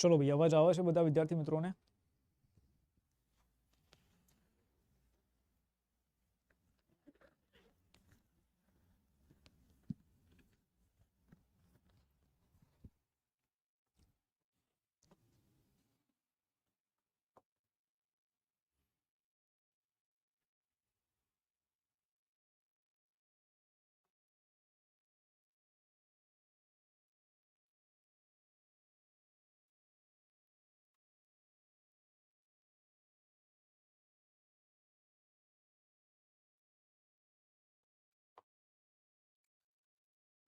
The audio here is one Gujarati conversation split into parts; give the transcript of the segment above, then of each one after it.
ચલો ભાઈ અવાજ આવે છે બધા વિદ્યાર્થી મિત્રોને?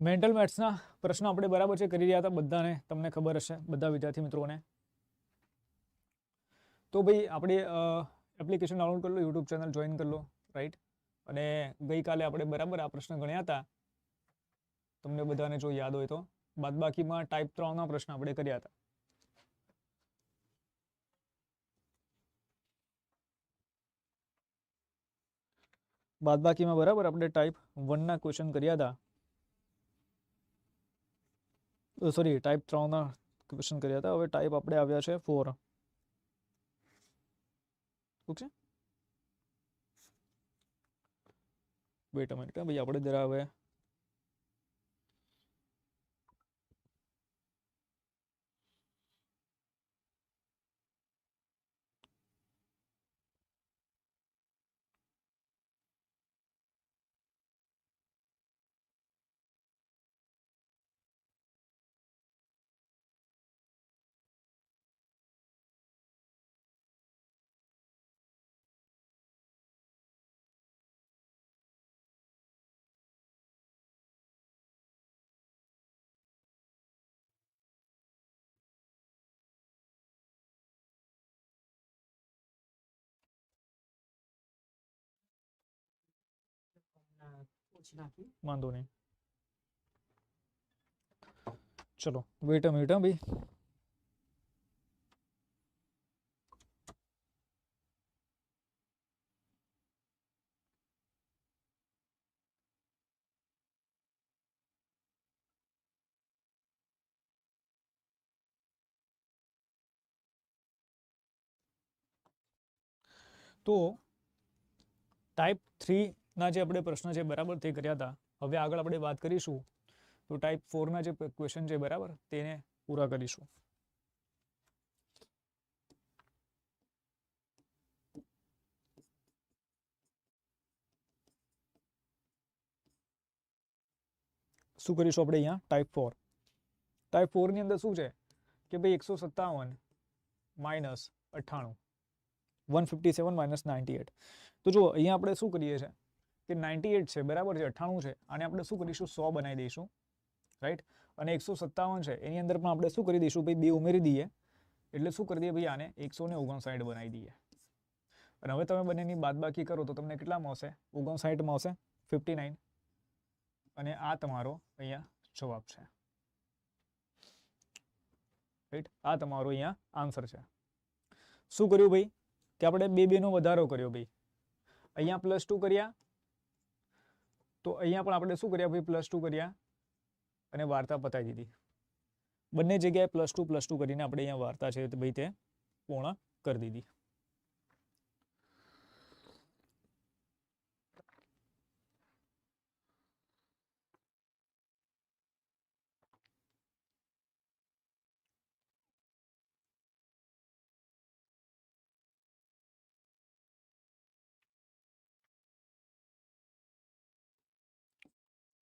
મેન્ટલ મેથ્સના પ્રશ્નો આપણે બરાબર છે કરી રહ્યા હતા બધાને તમને ખબર હશે, બધા વિદ્યાર્થી મિત્રોને. તો ભાઈ, આપણે એપ્લિકેશન ડાઉનલોડ કરી લો યુટ્યુબ ચેનલ જોઈન કરી લો રાઈટ અને ગઈકાલે આપણે બરાબર આ પ્રશ્ન ગણ્યા હતા. તમને બધાને જો યાદ હોય તો. બાદબાકીમાં ટાઈપ ત્રણના પ્રશ્ન આપણે કર્યા હતા. બાદબાકીમાં બરાબર આપણે ટાઈપ વનના ક્વેશ્ચન કર્યા હતા. સોરી ટાઈપ ત્રણના ક્વેશ્ચન કર્યા હતા હવે ટાઈપ આપણે આવ્યા છે for okay wait a minute ભાઈ આપણે જરા હવે વાંધો નહીં ચલો વેટ અ મિનિટ હા ભાઈ તો ટાઈપ થ્રીના જે આપણે પ્રશ્ન છે બરાબર તે કર્યા હતા. હવે આગળ આપણે વાત કરીશું તો ટાઈપ ફોરના જે ક્વેશ્ચન છે બરાબર, તેને પૂરા કરીશું. શું કરીશું આપણે અહીંયા? ટાઈપ ફોર ટાઈપ ફોરની અંદર શું છે? કે ભાઈ એકસો સત્તાવન માઇનસ અઠ્ઠાણું. One fifty seven minus ninety eight તો જુઓ, અહીંયા આપણે શું કરીએ છીએ? કે નાઇન્ટી એટ છે, બરાબર છે, અઠ્ઠાણું છે અને આપણે શું કરીશું? સો બનાવી દઈશું રાઈટ અને એકસો સત્તાવન છે, એની અંદર પણ આપણે શું કરી દઈશું? ભાઈ, બે ઉમેરી દઈએ, એટલે શું કરી દઈએ? ભાઈ, આને એકસો ને ઓગણસાઠ બનાવી દઈએ. અને હવે તમે બંનેની બાદબાકી કરો તો તમને કેટલા મળશે? ઓગણસાઠ મળશે, ફિફ્ટી નાઇન. અને આ તમારો અહીંયા જવાબ છે. રાઈટ આ તમારો અહીંયા આન્સર છે. શું કર્યું ભાઈ? કે આપણે બે બેનો વધારો કર્યો ભાઈ. અહીંયા પ્લસ ટુ કર્યા તો અહીંયા પણ આપણે શું કર્યા ભાઈ? પ્લસ ટુ કર્યા અને વાર્તા પતાવી દીધી. બંને જગ્યાએ પ્લસ ટુ પ્લસ ટુ કરીને આપણે અહીંયા વાર્તા છે ભાઈ તે પૂર્ણ કરી દીધી.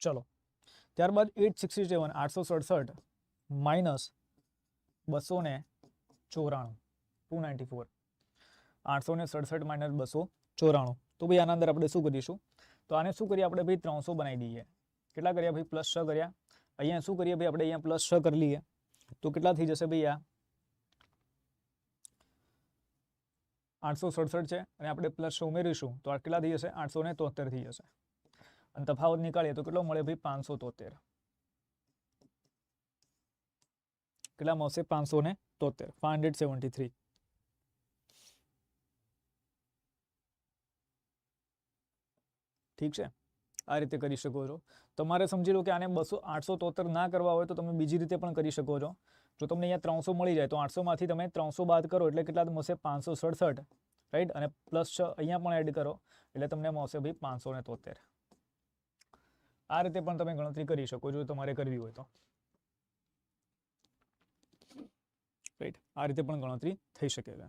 ચલો. ત્યારબાદ એટ સિક્સટી સેવન આઠસો સડસઠ માઇનસ બસો ને ચોરાણું ટુ નાઇન્ટી ફોર આઠસો ને સડસઠ માઇનસ બસો ચોરાણું. તો ભાઈ આના અંદર આપણે શું કરીશું? તો આને શું કરીએ? આપણે ભાઈ ત્રણસો બનાવી દઈએ. કેટલા કર્યા ભાઈ? પ્લસ છ કર્યા. અહીંયા શું કરીએ ભાઈ? આપણે અહીંયા પ્લસ છ કરી લઈએ. તો કેટલા થઈ જશે ભાઈ આ? આઠસો સડસઠ છે. અને આપણે પ્લસ છ ઉમેરીશું. તો આ કેટલા થઈ જશે? આઠસો ને તોતેર થઈ જશે. અને તફાવત નીકાળીએ તો કેટલો મળે ભાઈ? પાંચસો તોતેર. કેટલા મળશે? પાંચસો ને તોતેર. ફાઈવ હંડ્રેડ સેવન્ટી થ્રી ઠીક છે? આ રીતે કરી શકો છો. તમારે સમજી લો કે આને બસો આઠસો તોતેર ના કરવા હોય તો તમે બીજી રીતે પણ કરી શકો છો. જો તમને અહીંયા ત્રણસો મળી જાય તો આઠસોમાંથી તમે ત્રણસો બાદ કરો એટલે કેટલા મળશે? પાંચસો સડસઠ. રાઈટ? અને પ્લસ છ અહીંયા પણ એડ કરો એટલે તમને મળશે ભાઈ પાંચસો ને તોતેર. આ રીતે પણ તમે ગણતરી કરી શકો જો તમારે કરવી હોય તો. રાઈટ આ રીતે પણ ગણતરી થઈ શકે છે.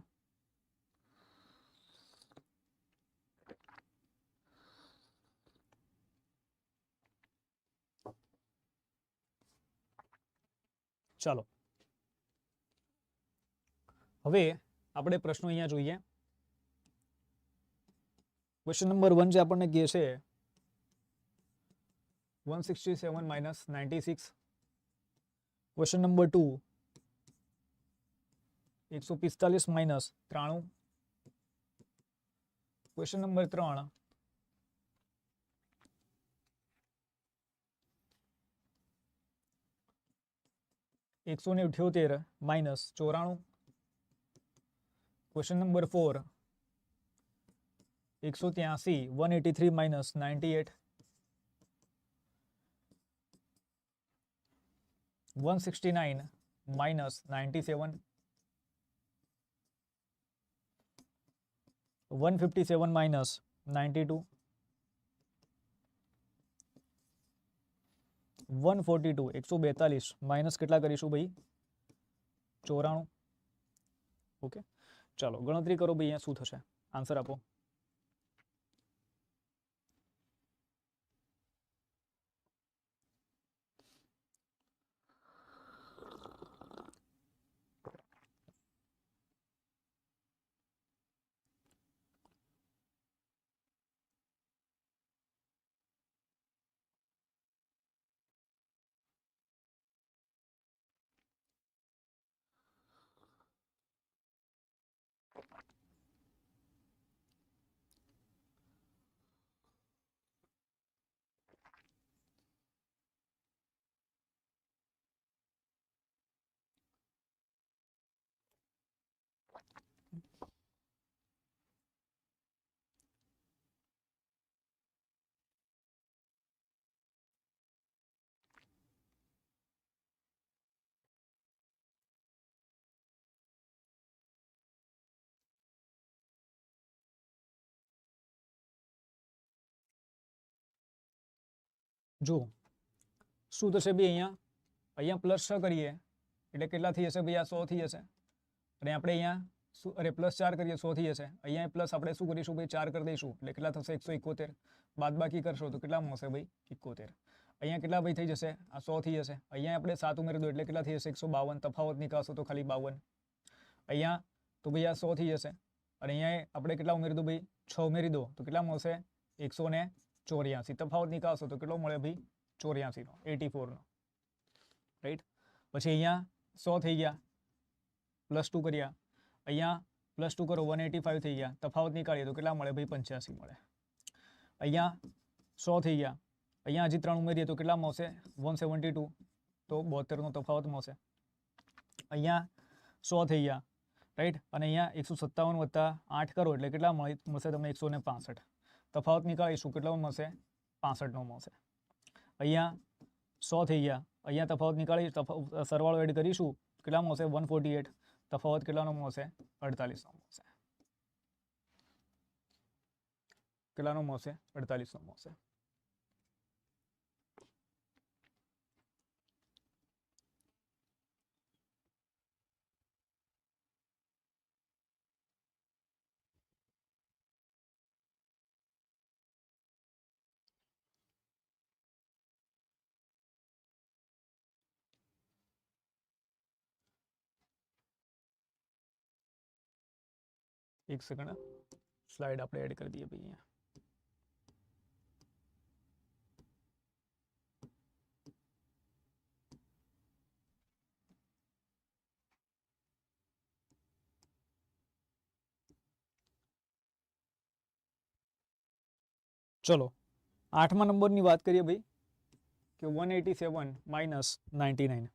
ચાલો. હવે આપણે પ્રશ્નો અહીંયા જોઈએ. ક્વેશ્ચન નંબર વન જે આપણને કહે છે one sixty seven minus ninety six question number two એકસો પિસ્તાલીસ માઇનસ ત્રાણું ક્વેશ્ચન નંબર ત્રણ એકસો ને અઠ્યોતેર માઇનસ ચોરાણું ક્વેશ્ચન નંબર ફોર એકસો ત્યાસી one eighty three minus ninety eight 169 minus 97 157 minus 92 એકસો બેતાલીસ માઇનસ કેટલા કરીશું ભાઈ? 94 ઓકે ચાલો, ગણતરી કરો ભાઈ, અહીંયા શું થશે? આન્સર આપો. જો શું થશે ભાઈ અહીંયા? અહીંયા પ્લસ છ કરીએ, એટલે કેટલા થઈ જશે ભાઈ આ સો થઈ જશે. અને આપણે અહીંયા શું, અરે પ્લસ ચાર કરીએ, સો થઈ જશે. અહીંયા પ્લસ આપણે શું કરીશું ભાઈ? ચાર કરી દઈશું. એટલે કેટલા થશે? એકસો એકોતેર. બાદ બાકી કરશો તો કેટલા મળશે ભાઈ? એકોતેર. અહીંયા કેટલા ભાઈ થઈ જશે? આ સો થઈ જશે. અહીંયા આપણે સાત ઉમેરી દો એટલે કેટલા થઈ જશે? એકસો બાવન. તફાવત નીકળશો તો ખાલી બાવન. અહીંયા તો ભાઈ આ સો થઈ જશે. અને અહીંયા આપણે કેટલા ઉમેરી દો ભાઈ? છ ઉમેરી દો તો કેટલા મળશે? એકસો ચોર્યાસી. તફાવત નીકાળશો તો કેટલો મળે ભાઈ? ચોર્યાસીનો, એટી ફોરનો. રાઈટ પછી અહીંયા સો થઈ ગયા. પ્લસ ટુ કર્યા. અહીંયા પ્લસ ટુ કરો વન એટી ફાઇવ થઈ ગયા. તફાવત નીકાળીએ તો કેટલા મળે ભાઈ? પંચ્યાસી મળે. અહીંયા સો થઈ ગયા. અહીંયા હજી ત્રણ ઉમેરીએ તો કેટલા મળશે? વન સેવન્ટી ટુ તો બોતેરનો તફાવત મળશે. અહીંયા સો થઈ ગયા. રાઈટ અને અહીંયા એકસો સત્તાવન વત્તા આઠ કરો એટલે કેટલા મળી, મળશે તમને એકસો ને પાસઠ. તફાવત નીકાળીશું કેટલો મળશે? પાસઠનો મળશે. અહીંયા સો થઈ ગયા. અહીંયા તફાવત નીકાળી સરવાળો એડ કરીશું. કેટલા મળશે? વન ફોર્ટી એટ તફાવત કેટલાનો મળશે? અડતાલીસનો મળશે. કેટલાનો મળશે? અડતાલીસનો મળશે. એક સેકન્ડ સ્લાઇડ આપણે એડ કરી દઈએ ભાઈ અહીંયા ચલો આઠમા નંબરની વાત કરીએ ભાઈ કે one eighty seven minus ninety nine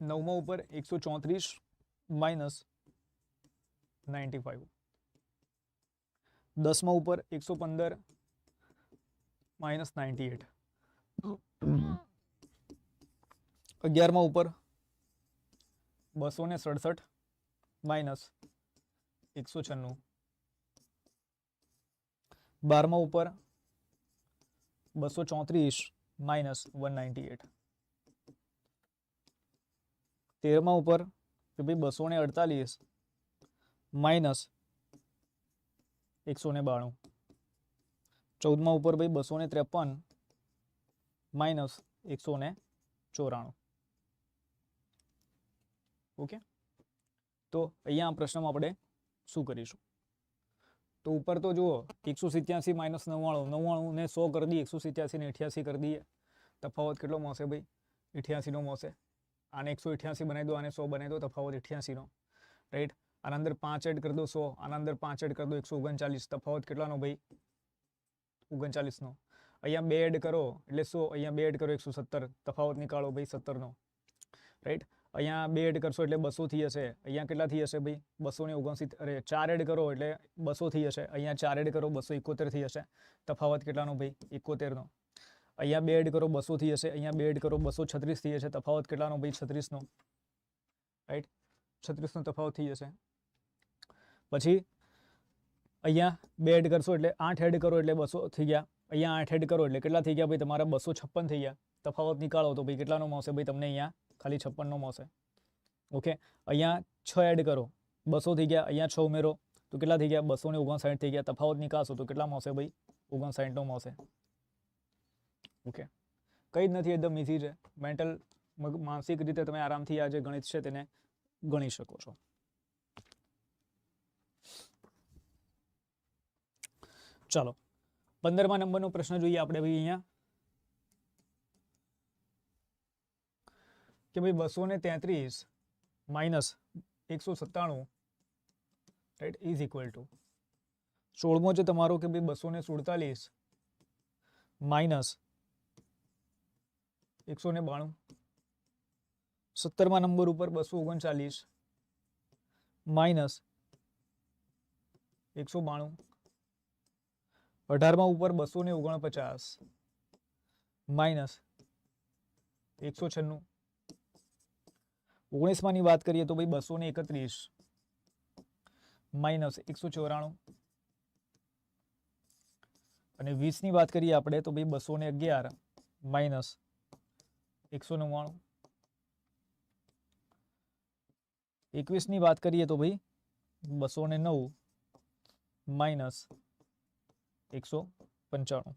નવમા ઉપર એકસો ચોત્રીસ માઇનસ નાઇન્ટી ફાઇવ દસમા ઉપર એકસો પંદર માઇનસ નાઇન્ટી એટ અગિયારમાં ઉપર બસો ને સડસઠ માઇનસ એકસો છન્નું બારમાં ઉપર બસો ચોત્રીસ માઇનસ વન નાઇન્ટી એટ તેરમાં ઉપર કે ભાઈ બસો ને અડતાલીસ માઇનસ એકસો ને બાણું. ચૌદમાં ઉપર ભાઈ બસો ને ત્રેપન માઇનસ એકસો ને ચોરાણું. ઓકે? તો અહીંયા આ પ્રશ્નમાં આપણે શું કરીશું? તો ઉપર તો જુઓ, એકસો સિત્યાસી માઇનસ નવ્વાણું. નવ્વાણું ને સો કરી દઈએ, એકસો સિત્યાસી ને અઠ્યાસી કરી દઈએ. તફાવત કેટલો મળશે ભાઈ? અઠ્યાસીનો મળશે. આને એકસો અઠ્યાસી બનાવી દો, આને સો બનાવી દો, તફાવત અઠ્યાસીનો. રાઈટ આના અંદર પાંચ એડ કરી દો સો, આના અંદર પાંચ એડ કરી દો એકસો ઓગણચાલીસ. તફાવત કેટલાનો ભાઈ? ઓગણચાલીસનો. અહીંયા બે એડ કરો, એટલે સો, અહીંયા બે એડ કરો એકસો સત્તર. તફાવત નીકાળો ભાઈ સત્તરનો. રાઈટ અહીંયા બે એડ કરશો એટલે બસો થઈ હશે અહીંયા કેટલા થઈ હશે ભાઈ? બસો ને ઓગણસી, અરે ચાર એડ કરો એટલે બસો થઈ હશે અહીંયા ચાર એડ કરો, બસો એકોતેર થઈ હશે તફાવત કેટલાનો ભાઈ? એકોતેરનો. અહીંયા બે એડ કરો, બસો થઈ અહીંયા બે એડ કરો, બસો છત્રીસ થઈ જશે. તફાવત કેટલાનો? ભાઈ, છત્રીસનો. રાઈટ છત્રીસનો તફાવત થઈ જશે. પછી અહીંયા બે એડ કરશો એટલે આઠ એડ કરો એટલે બસો થઈ ગયા. અહીંયા આઠ એડ કરો એટલે કેટલા થઈ ગયા ભાઈ? તમારા બસો છપ્પન થઈ ગયા. તફાવત નીકાળો તો ભાઈ કેટલાનો મળશે ભાઈ? તમને અહીંયા ખાલી છપ્પનનો મળશે. ઓકે અહીંયા છ એડ કરો. બસો થઈ ગયા. અહીંયા છ ઉમેરો. તો કેટલા થઈ ગયા? બસો ને ઓગણસાઠ થઈ ગયા. તફાવત નીકાળશો તો કેટલા મળશે ભાઈ? ઓગણસાઠનો મળશે. ઓકે. કંઈ જ નથી, એકદમ ઇઝી છે. મેન્ટલ માનસિક રીતે તમે આરામથી આ જે ગણિત છે તેને ગણી શકો છો. ચાલો. પંદરમા નંબરનો પ્રશ્ન જોઈએ આપણે ભાઈ અહીંયા. કે ભાઈ બસો ને તેત્રીસ માઇનસ એકસો સત્તાણું રાઈટ ઇઝ ઇક્વલ ટુ સોળમો છે તમારો કે ભાઈ બસો ને સુડતાલીસ માઇનસ એકસો ને બાણું. સત્તરમા નંબર ઉપર બસો ઓગણચાલીસ. માઇનસ એકસો બાણું. અઢારમાં ઉપર બસો ને ઓગણપચાસ. માઇનસ એકસો છન્નું. ઓગણીસમાંની વાત કરીએ તો ભાઈ બસો ને એકત્રીસ. માઇનસ એકસો ચોરાણું. અને વીસની વાત કરીએ આપણે તો ભાઈ બસો ને અગિયાર. માઇનસ એકસો નવ્વાણું. એકવીસની વાત કરીએ તો ભાઈ, બસો ને નવ માઇનસ એકસો પંચાણું.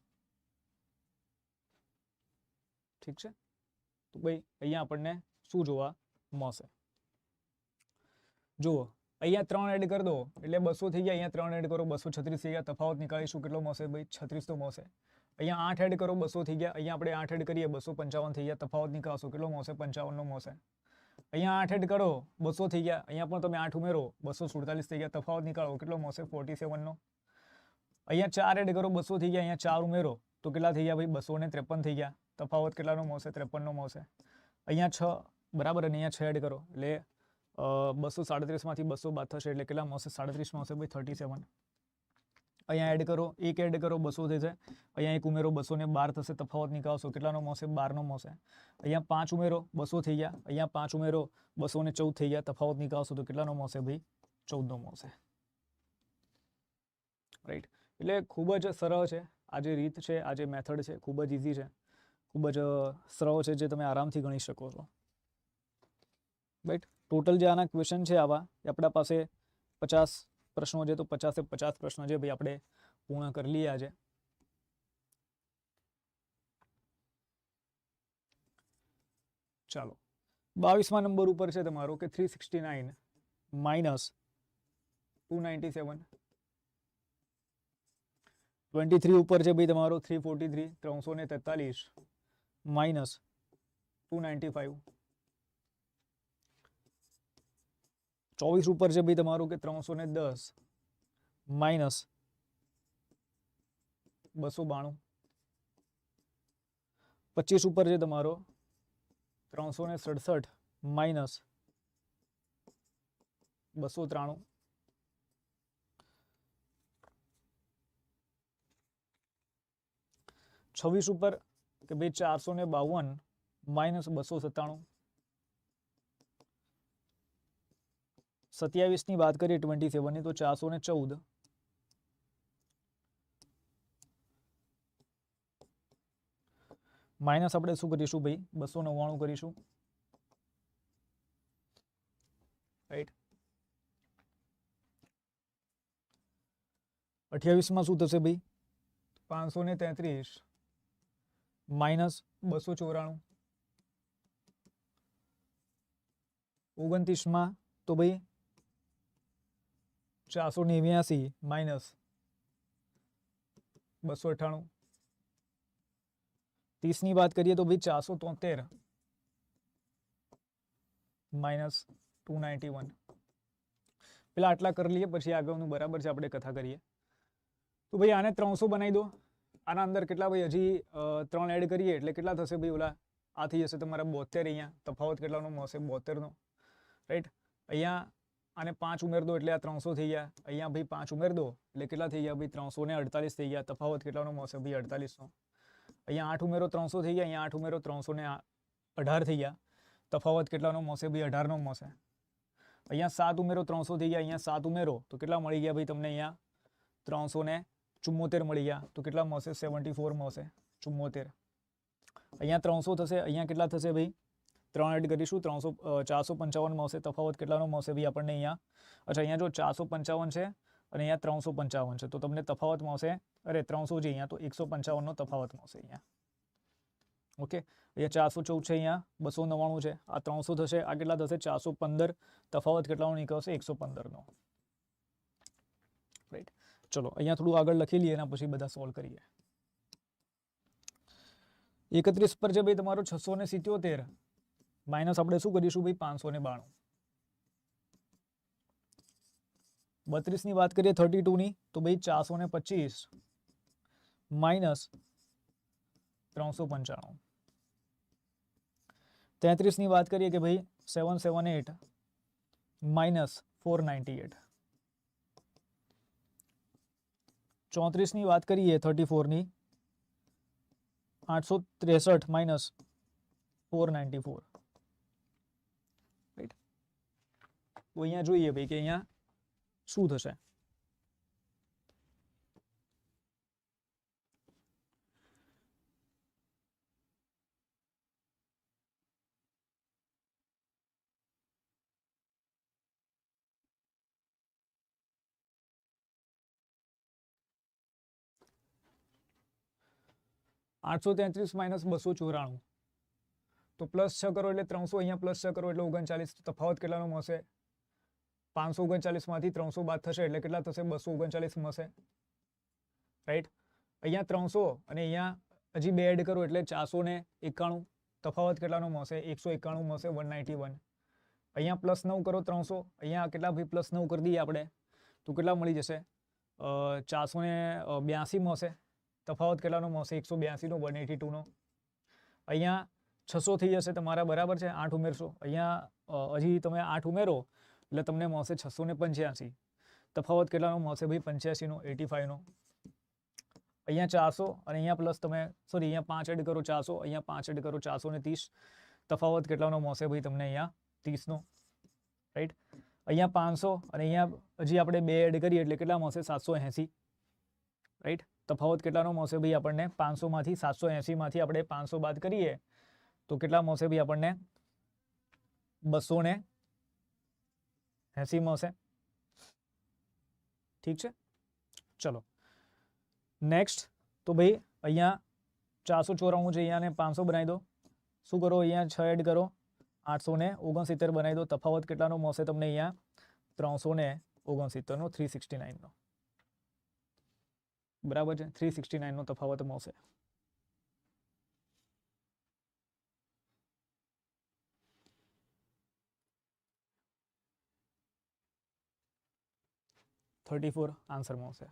ઠીક છે? તો ભાઈ, અહીંયા આપણને શું જોવા મળશે? જુઓ, અહીંયા ત્રણ એડ કરી દો, એટલે બસો થઈ ગયા, અહીંયા ત્રણ એડ કરો, બસો છત્રીસ થઈ ગયા, તફાવત નીકાળીશું, કેટલો મળશે ભાઈ? છત્રીસ તો મળશે. અહીંયા આઠ એડ કરો, બસો થઈ ગયા. અહીંયા આપણે આઠ એડ કરીએ, બસો પંચાવન થઈ ગયા. તફાવત નીકાળશો. કેટલો મળશે પંચાવનનો મળશે અહીંયા આઠ એડ કરો, બસો થઈ ગયા. અહીંયા પણ તમે આઠ ઉમેરો, બસો સુડતાલીસ થઈ ગયા. તફાવત નીકાળો. કેટલો મળશે ફોર્ટી સેવનનો અહીંયા ચાર એડ કરો, બસો થઈ ગયા. અહીંયા ચાર ઉમેરો. તો કેટલા થઈ ગયા ભાઈ? બસો ને ત્રેપન થઈ ગયા. તફાવત કેટલાનો મળશે ત્રેપનનો મળશે અહીંયા છ, બરાબર, અને અહીંયા છ એડ કરો. એટલે બસો સાડત્રીસમાંથી બસો બાદ થશે. એટલે કેટલા મળશે સાડત્રીસ મળશે ભાઈ થર્ટી સેવન અહીંયા એડ કરો, એક એડ કરો, બસો થશે અહીંયા એક ઉમેરો બસો ને બાર થશે, તફાવત નીકાળશો. કેટલાનો મોસે બારનો મોસે અહીંયા પાંચ ઉમેરો, બસો થઈ ગયા. અહીંયા પાંચ ઉમેરો બસો ને ચૌદ થઈ ગયા. તફાવત નીકાળશો તો કેટલાનો મોસે ભાઈ? ચૌદનો મોસે રાઈટ એટલે ખૂબ જ સરળ છે. આ જે રીત છે, આ જે મેથડ છે, ખૂબ જ ઇઝી છે. ખૂબ જ સરળ છે જે તમે આરામથી ગણી શકો છો. રાઈટ ટોટલ જે આના ક્વેશ્ચન છે આવા, એ આપણા પાસે પચાસ પ્રશ્નો છે તો પચાસે પચાસ પ્રશ્નો છે, ભાઈ આપણે પૂર્ણ કરી લઈએ આજે. ચાલો. બાવીસમા નંબર ઉપર છે તમારો કે three sixty nine minus two ninety seven twenty three ઉપર છે ભાઈ તમારો થ્રી ફોર્ટી થ્રી ત્રણસો ને તેતાલીસ માઇનસ ટુ નાઇન્ટી ફાઇવ ચોવીસ ઉપર છે ભાઈ તમારું કે ત્રણસો ને દસ? માઇનસ બસો બાણું. પચીસ ઉપર છે તમારો ત્રણસો ને સડસઠ માઇનસ બસો ત્રાણું. છવ્વીસ ઉપર કે ભાઈ ચારસો ને બાવન માઇનસ બસો સત્તાણું. સત્યાવીસની વાત કરીએ ટ્વેન્ટી સેવનની તો ચારસો ને ચૌદ. માઇનસ આપણે શું કરીશું ભાઈ? બસો નવ્વાણું કરીશું. રાઈટ અઠ્યાવીસમાં શું થશે ભાઈ? પાંચસો ને તેત્રીસ માઇનસ બસો ચોરાણું. ઓગણત્રીસમાં તો ભાઈ ચારસો નેવ્યાસી માઇનસ બસો અઠ્ઠાણું. ત્રીસની વાત કરીએ તો ભાઈ ચારસો તોતેર માઇનસ ટુ નાઇન્ટી વન. પેલા આટલા કરી લઈએ, પછી આગળનું બરાબર છે, આપણે કથા કરીએ. તો ભાઈ આને ત્રણસો બનાવી દો. આના અંદર કેટલા ભાઈ હજી ત્રણ એડ કરીએ, એટલે કેટલા થશે ભાઈ ઓલા? આ થઈ જશે તમારા બોતેર અહીંયા. તફાવત કેટલાનો મળશે? બોતેરનો રાઈટ અહીંયા આને પાંચ ઉમેર દો એટલે આ ત્રણસો થઈ ગયા. અહીંયા ભાઈ પાંચ ઉમેર દો એટલે કેટલા થઈ ગયા ભાઈ? ત્રણસો ને અડતાલીસ થઈ ગયા. તફાવત કેટલાનો મળશે ભાઈ? અડતાલીસનો. અહીંયા આઠ ઉમેરો ત્રણસો થઈ ગયા. અહીંયા આઠ ઉમેરો ત્રણસો ને અઢાર થઈ ગયા. તફાવત કેટલાનો મળશે ભાઈ? અઢારનો મળશે. અહીંયા સાત ઉમેરો ત્રણસો થઈ ગયા. અહીંયા સાત ઉમેરો. તો કેટલા મળી ગયા ભાઈ તમને અહીંયા? ત્રણસો ને ચુમ્મોતેર મળી ગયા. તો કેટલા મળશે? સેવન્ટી ફોર મળશે. ચુમ્મોતેર. અહીંયા ત્રણસો થશે. અહીંયા કેટલા થશે ભાઈ? ત્રણ એડ કરીશું, ત્રણસો ચારસો પંચાવન મળશે તફાવત કેટલાનો મળશે ભાઈ આપણને અહીંયા, અચ્છા, અહીંયા જો ચારસો પંચાવન છે, અને અહીંયા ત્રણસો પંચાવન છે, તો તમને તફાવત મળશે અરે, ત્રણસો છે અહીંયા, તો એકસો પંચાવનનો તફાવત મળશે અહીંયા. ઓકે? અહીંયા ચારસો ચૌદ છે અહીંયા, બસો નવ્વાણું છે, આ ત્રણસો થશે, આ કેટલા થશે, ચારસો પંદર, તફાવત કેટલાનો નીકળશે, એકસો પંદરનો. રાઈટ ચલો, અહીંયા થોડું આગળ લખી લઈએ, એના પછી બધા સોલ્વ કરીએ. એકત્રીસ પર છે ભાઈ તમારો છસો ને સિત્યોતેર. માઇનસ આપણે શું કરીશું ભાઈ? પાંચસો ને બાણું. બત્રીસની વાત કરીએ થર્ટી ટુની, તો ભાઈ ચારસો ને પચીસ માઇનસ ત્રણસો પંચાણું. તેત્રીસની વાત કરીએ કે ભાઈ seven seven eight minus four ninety eight. ચોત્રીસની વાત કરીએ થર્ટી ફોરની, આઠસો ત્રેસઠ માઇનસ ફોર નાઇન્ટી ફોર. તો અહીંયા જોઈએ ભાઈ કે અહીંયા શું થશે આઠસો તેત્રીસ માઇનસ બસો ચોરાણું. તો પ્લસ છ કરો એટલે ત્રણસો, અહીંયા પ્લસ છ કરો એટલે ઓગણચાલીસ. તફાવત કેટલાનો મળશે? પાંચસો ઓગણચાલીસમાંથી ત્રણસો બાદ થશે એટલે કેટલા થશે? બસો ઓગણચાલીસ મળશે. રાઈટ અહીંયા ત્રણસો અને અહીંયા હજી બે એડ કરો એટલે ચારસો ને એકાણું. તફાવત કેટલાનો મળશે? એકસો એકાણું મળશે વન નાઇન્ટી વન અહીંયા પ્લસ નવ કરો ત્રણસો. અહીંયા કેટલા ભાઈ પ્લસ નવ કરી દઈએ આપણે? તો કેટલા મળી જશે? ચારસો ને બ્યાસી મળશે. તફાવત કેટલાનો મળશે? એકસો બ્યાસીનો વન એટી ટુનો અહીંયા છસો થઈ જશે તમારા, બરાબર છે? આઠ ઉમેરશો. અહીંયા હજી તમે આઠ ઉમેરો એટલે તમને મળશે છસો ને પંચ્યાસી. તફાવત કેટલાનો? મળશે ભાઈ પંચ્યાસીનો, એટી ફાઈવનો. અહીંયા ચારસો અને અહીંયા પ્લસ તમે સોરી અહીંયા પાંચ એડ કરો ચારસો, અહીંયા પાંચ એડ કરો ચારસો ને ત્રીસ. તફાવત કેટલાનો મળશે ભાઈ તમને અહીંયા ત્રીસનો? રાઈટ અહીંયા પાંચસો અને અહીંયા હજી આપણે બે એડ કરીએ એટલે કેટલા મળશે? સાતસો એંસી. રાઈટ તફાવત કેટલાનો મળશે ભાઈ આપણને? પાંચસોમાંથી સાતસો એંસીમાંથી આપણે પાંચસો બાદ કરીએ તો કેટલા મળશે ભાઈ આપણને? બસો એંસી મળશે ઠીક છે ચલો નેક્સ્ટ તો ભાઈ અહીંયા ચારસો ચોરાણું છે અહીંયાને પાંચસો બનાવી દો શું કરો અહીંયા છ એડ કરો આઠસો ને ઓગણસિત્તેર બનાવી દો તફાવત કેટલાનો મળશે તમને અહીંયા ત્રણસો ને ઓગણસિત્તેરનો થ્રી સિક્સટી નાઇનનો બરાબર છે થ્રી સિક્સટી નાઇનનો તફાવત મળશે થર્ટી ફોર આન્સર મળશે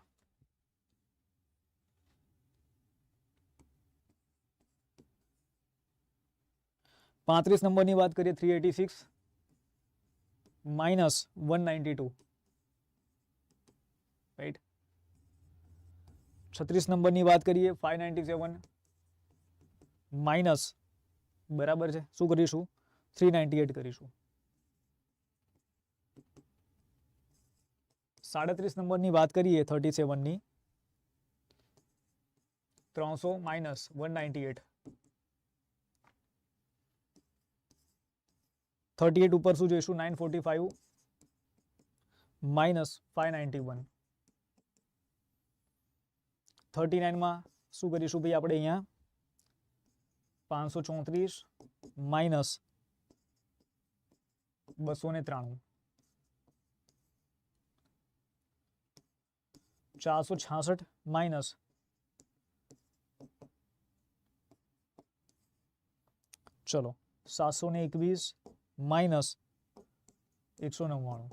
પાંત્રીસ નંબરની વાત કરીએ three eighty six minus one ninety two right છત્રીસ નંબરની વાત કરીએ ફાઇવ નાઇન્ટી સેવન માઇનસ બરાબર છે શું કરીશું થ્રી નાઇન્ટી એટ કરીશું સાડત્રીસ નંબરની વાત કરીએ થર્ટી સેવનની ત્રણસો minus one ninety eight thirty eight ઉપર શું જોઈશું? Nine forty five minus five ninety one thirty નાઇનમાં શું કરીશું ભાઈ આપણે અહીંયા? પાંચસો ચોત્રીસ માઇનસ બસો ને ત્રાણું. ચારસો છાસઠ માઇનસ ચલો સાતસો ને એકવીસ માઇનસ એકસો નવ્વાણું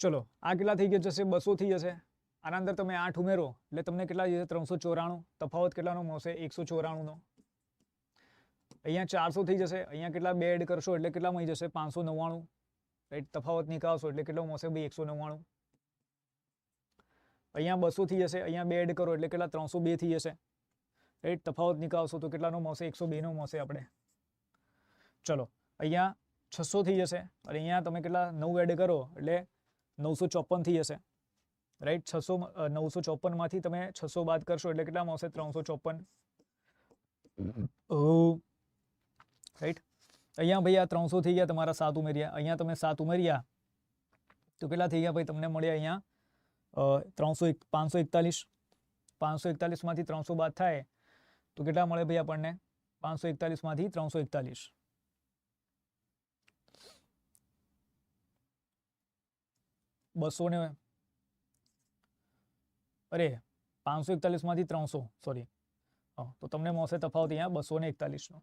ચલો, આ કેટલા થઈ ગયા જશે? બસો થઈ જશે. આના અંદર તમે આઠ ઉમેરો. એટલે તમને કેટલા જશે? ત્રણસો ચોરાણું. તફાવત કેટલાનો મળશે? એકસો ચોરાણુંનો. અહીંયા ચારસો થઈ જશે. અહીંયા કેટલા બે એડ કરશો? એટલે કેટલા મળી જશે? પાંચસો નવ્વાણું. રાઈટ તફાવત નીકાળશો એટલે કેટલો મળશે? ભાઈ એકસો નવ્વાણું. અહીંયા બસો થઈ જશે. અહીંયા બે એડ કરો એટલે કેટલા? ત્રણસો બે થઈ જશે. રાઈટ તફાવત નીકાળશો તો કેટલાનો મળશે? એકસો બેનો મળશે આપણે. ચલો, અહીંયા છસો થઈ જશે. અને અહીંયા તમે કેટલા? નવ એડ કરો. એટલે નવસો ચોપન થઈ જશે રાઈટ છસો નવસો ચોપનમાંથી તમે છસો બાદ કરશો એટલે કેટલા મળશે? ત્રણસો ચોપન. રાઈટ અહીંયા ભાઈ આ ત્રણસો થઈ ગયા તમારા સાત ઉમેર્યા. અહીંયા તમે સાત ઉમેર્યા તો કેટલા થઈ ગયા ભાઈ? તમને મળ્યા અહીંયા ત્રણસો એક પાંચસો એકતાલીસ. પાંચસો એકતાલીસમાંથી ત્રણસો બાદ થાય તો કેટલા મળે ભાઈ આપણને? પાંચસો એકતાલીસમાંથી ત્રણસો એકતાલીસ. બસો ને અરે, પાંચસો એકતાલીસમાંથી ત્રણસો સોરી તો તમને મળશે તફાવત અહીંયા બસો ને એકતાલીસનો.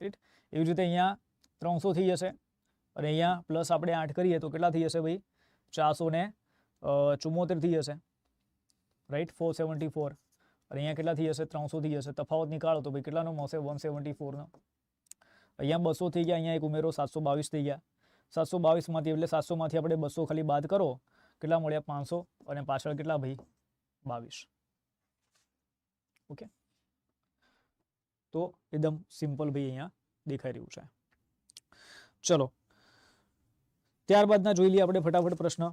રાઈટ એવી રીતે અહીંયા ત્રણસો થઈ જશે. અને અહીંયા પ્લસ આપણે આઠ કરીએ તો કેટલા થઈ જશે ભાઈ? ચારસો ને ચુમ્મોતેર થઈ જશે. રાઈટ ફોર સેવન્ટી ફોર અને અહીંયા કેટલા થઈ જશે? ત્રણસો થઈ જશે. તફાવત નીકાળો તો ભાઈ કેટલાનો મળશે? વન સેવન્ટી ફોરનો અહીંયા બસો થઈ ગયા, અહીંયા એક ઉમેરો, સાતસો બાવીસ થઈ ગયા. સાતસો બાવીસમાંથી એટલે સાતસોમાંથી આપણે બસો ખાલી બાદ કરો. કેટલા મળ્યા? પાંચસો. અને પાછળ કેટલા ભાઈ? બાવીસ. ઓકે? તો એકદમ સિમ્પલ ભાઈ અહીંયા દેખાઈ રહ્યું છે. ચલો. ત્યારબાદના જોઈ લઈએ આપણે ફટાફટ પ્રશ્ન.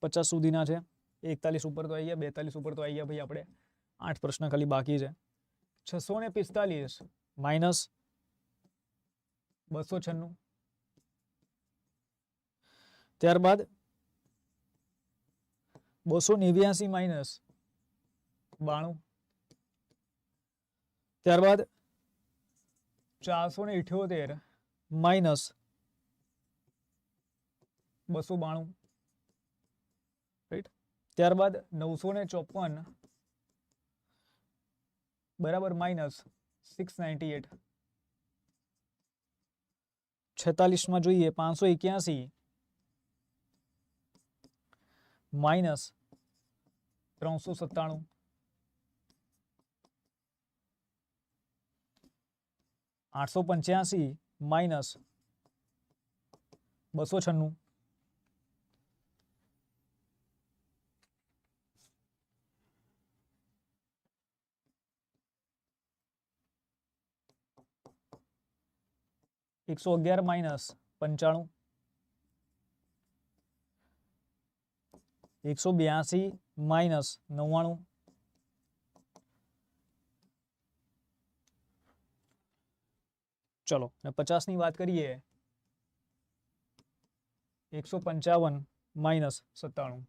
પચાસ સુધીના છે. એકતાલીસ ઉપર તો આવી ગયા. બેતાલીસ ઉપર તો આવી ગયા ભાઈ આપણે. આઠ પ્રશ્ન ખાલી બાકી છે. છસો ને પિસ્તાલીસ માઇનસ બસો છન્નું. ત્યારબાદ બસો નેવ્યાસી માઇનસ બાણું. ત્યારબાદ ચારસો ને ઇઠ્યોતેર માઇનસ બસો બાણું. રાઈટ ત્યારબાદ નવસો ને ચોપન બરાબર માઇનસ સિક્સ નાઇન્ટી એટ છેતાલીસમાં જોઈએ, પાંચસો એક્યાસી માઇનસ ત્રણસો સત્તાણું આઠસો પંચ્યાસી માઇનસ બસો છન્નું એકસો અગિયાર માઇનસ પંચાણું એકસો બ્યાસી માઇનસ નવ્વાણું ચલો અને પચાસની વાત કરીએ એકસો પંચાવન માઇનસ સત્તાણું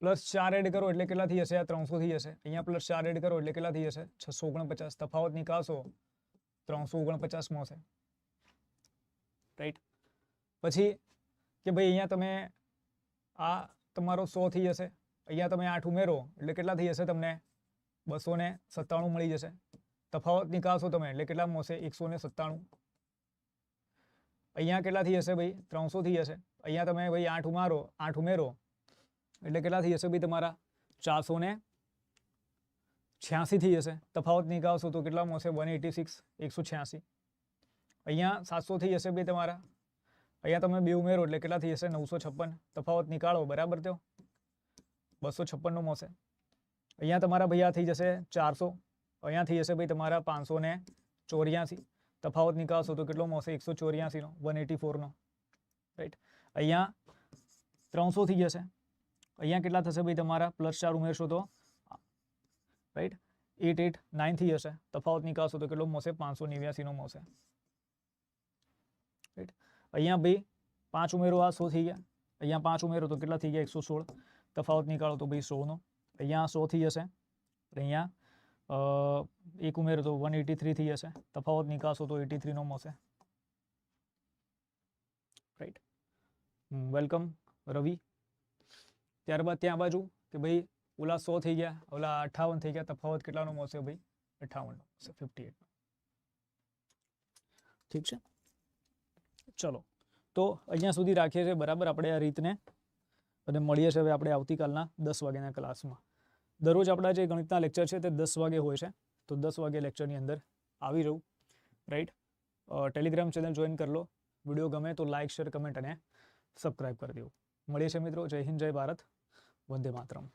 પ્લસ ચાર એડ કરો એટલે કેટલા થઈ જશે? આ ત્રણસો થઈ જશે. અહીંયા પ્લસ ચાર એડ કરો એટલે કેટલા થઈ જશે? છસો ઓગણપચાસ. તફાવત નીકાળશો ત્રણસો ઓગણપચાસ મળશે રાઈટ પછી કે ભાઈ અહીંયા તમે આ તમારો સો થઈ જશે. અહીંયા તમે આઠ ઉમેરો એટલે કેટલા થઈ જશે તમને? બસો ને સત્તાણું મળી જશે. તફાવત નીકાળશો તમે એટલે કેટલા મળશે એકસો ને સત્તાણું. અહીંયા કેટલા થઈ જશે ભાઈ? ત્રણસો થઈ જશે. અહીંયા તમે ભાઈ આઠ ઉમારો, આઠ ઉમેરો. એટલે કેટલા થઈ જશે ભાઈ તમારા? ચારસો ને છ્યાસી થઈ જશે. તફાવત નીકાળશો તો કેટલા હશે વન એટી સિક્સ એકસો છ્યાસી. અહીંયા સાતસો થઈ જશે ભાઈ તમારા. અહીંયા તમે બે ઉમેરો એટલે કેટલા થઈ જશે? નવસો છપ્પન. તફાવત નીકાળો, બરાબર તો? બસો છપ્પનનો મળશે. અહીંયા તમારા ભાઈ આ થઈ જશે ચારસો. અહીંયા થઈ જશે ભાઈ તમારા પાંચસો ને ચોર્યાસી. તફાવત નીકાળશો તો કેટલો મળશે? એકસો ચોર્યાસીનો વન એટી ફોરનો. રાઈટ અહીંયા ત્રણસો થઈ જશે. અહીંયા કેટલા થશે ભાઈ તમારા? પ્લસ ચાર ઉમેરશો તો? રાઈટ એટ એટ નાઇન થઈ જશે તફાવત નીકાળશો તો કેટલો મળશે? પાંચસો નેવ્યાસીનો મળશે. રાઈટ અહીંયા ભાઈ પાંચ ઉમેરો આ સો થઈ ગયા. અહીંયા પાંચ ઉમેરો તો કેટલા થઈ ગયા? એકસો સોળ. તફાવત નીકાળો તો ભાઈ સોળનો. અહીંયા સો થઈ જશે. અને અહીંયા અ, એક ઉમેરો તો વન એટી થ્રી થઈ જશે. તફાવત નીકાળશો તો એટી થ્રીનો મળશે. Right welcome Ravi. ત્યારબાદ ત્યાં બાજુ કે ભાઈ, ઓલા સો થઈ ગયા, ઓલા અઠાવન થઈ ગયા, તફાવત કેટલાનો મળશે ભાઈ? અઠાવનનો ફિફ્ટી એટ ઠીક છે? ચલો, તો અહીંયા સુધી રાખીએ છીએ, બરાબર આપણે આ રીતને. અને મળીએ છીએ હવે આપણે આવતીકાલના દસ વાગ્યાના ક્લાસમાં. દરરોજ આપણા જે ગણિતના લેક્ચર છે તે દસ વાગે હોય છે. તો દસ વાગે લેક્ચરની અંદર આવી જવું રાઈટ? ટેલિગ્રામ ચેનલ જોઈન કરી લો. વીડિયો ગમે તો લાઇક શેર, કમેન્ટ અને સબસ્ક્રાઈબ કરી દેવું. મળીએ છીએ મિત્રો. જય હિન્દ, જય ભારત. વંદે માતરમ.